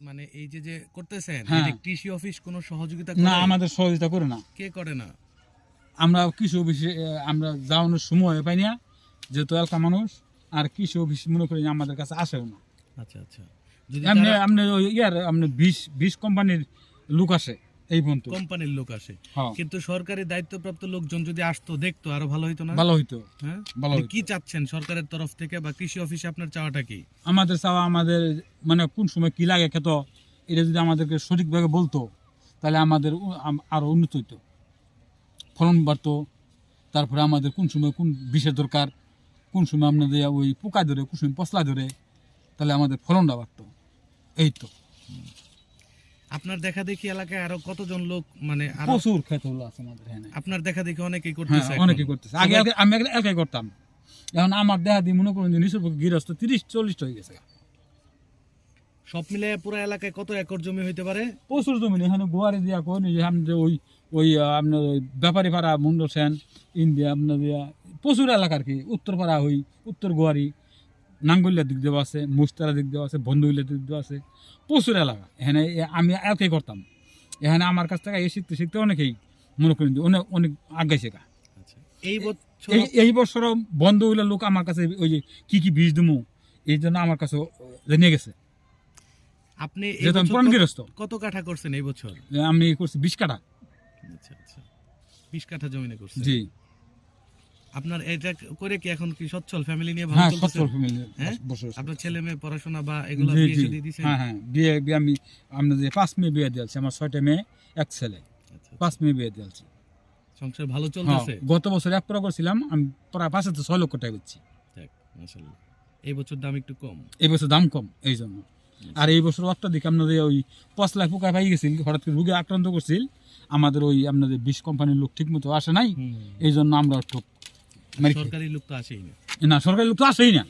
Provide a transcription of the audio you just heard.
মানে এই যে যে করতেছেন হ্যাঁ। কৃষি অফিস কোনো সহযোগিতা না আমাদের সহযোগিতা করে না। কে করে না? আমরা কৃষি অফিসে আমরা যাওয়ানোর সময় পাই না যেহেতু এলাকা মানুষ আর কৃষি অফিস মনে করি আমাদের কাছে আসেও না। আচ্ছা আচ্ছা। যদি আপনি ওই ইয়ার আপনি বিষ বিষ কোম্পানির লোক আসে। এই পর্যন্ত। কোম্পানির লোক আসে। হ্যাঁ। কিন্তু সরকারি দায়িত্বপ্রাপ্ত লোকজন যদি আসতো দেখতো আরও ভালো হতো না? ভালো হইতো। হ্যাঁ? ভালো কি চাচ্ছেন সরকারের তরফ থেকে বা কৃষি অফিসে আপনার চাওয়াটা কি? আমাদের চাওয়া আমাদের মানে কোন সময় কি লাগে খেত এটা যদি আমাদেরকে সঠিকভাবে বলতো তাহলে আমাদের আরও উন্নত হইতো। ফলন বাড়তো। তারপরে আমাদের কোন সময় কোন বিষের দরকার কোন সময় আপনাদের ওই পোকা ধরে কোন সময় পশলা ধরে তাহলে আমাদের ফলনটা বাড়তো। এই তো। আপনার দেখা দেখি এলাকায় আরও কতজন লোক মানে প্রচুর খেত হলো আছে আমাদের এখানে। আপনার দেখা দেখি অনেকেই হ্যাঁ করতেছে এখন। অনেকে করতেছে। আগে আগে আমি আগে একাই করতাম। এখন আমার দেখা দিয়ে মনে করুন যে নিচের পক্ষে গৃহস্থ তিরিশ চল্লিশটা হয়ে গেছে। সব মিলে পুরো এলাকায় কত একর জমি হইতে পারে? প্রচুর জমি এখানে গোয়ারে দিয়া কোন যে ওই ওই আপনার ওই ব্যাপারী পাড়া মুন্ড সেন ইন্ডিয়া আপনার দিয়া প্রচুর এলাকার কি উত্তর পাড়া ওই উত্তর গোয়ারি। নাঙ্গলিয়ার দিক দিয়ে আছে মুস্তারা দিক দিয়ে আছে বন্ধুগুলিয়ার দিক দিয়ে আছে প্রচুর এলাকা। এখানে আমি একাই করতাম। এখানে আমার কাছ থেকে এই শিখতে শিখতে অনেকেই মনে করেন অনেক অনেক আগে শেখা। আচ্ছা। এই বছর এই এই বছরও লোক আমার কাছে ওই যে কি কি বীজ দেবো এই জন্য আমার কাছে নিয়ে গেছে। আপনি বছর কত- কাঠা করছেন এই বছর? আমি করছি বিশ কাটা আচ্ছা আচ্ছা। বিশ কাঠা জমিনে করছেন। জি। আপনার এটা করে কি এখন কি সচ্ছল ফ্যামিলি নিয়ে ভালো হ্যাঁ? চলতেছে সচ্ছল ফ্যামিলি। আপনার ছেলে মেয়ে পড়াশোনা বা এগুলো বিয়ে জি। শাদী দিছেন হ্যাঁ হ্যাঁ বিয়ে বিয়ে আমি আপনার যে পাঁচ মেয়ে বিয়ে দিয়েছি আমার ছয়টা মেয়ে এক ছেলে। আচ্ছা, পাঁচ মেয়ে বিয়ে দিয়েছি। সংসার ভালো হ্যাঁ চলতেছে? গত বছর এক পুরা করছিলাম আমি প্রায় পাঁচে তো ছয় লক্ষ টাকা দিচ্ছি। এই বছর দাম একটু কম। এই বছর দাম কম এই জন্য। আর এই বছর অত্যাধিক আপনাদের ওই পশলা পোকা পাই গেছিল হঠাৎ করে রোগে আক্রান্ত করছিল। আমাদের ওই আপনাদের বিষ কোম্পানির লোক ঠিক মতো আসে নাই। এই জন্য আমরা একটু সরকারি লোক তো আসেই না। না সরকারি লোক তো আসেই না।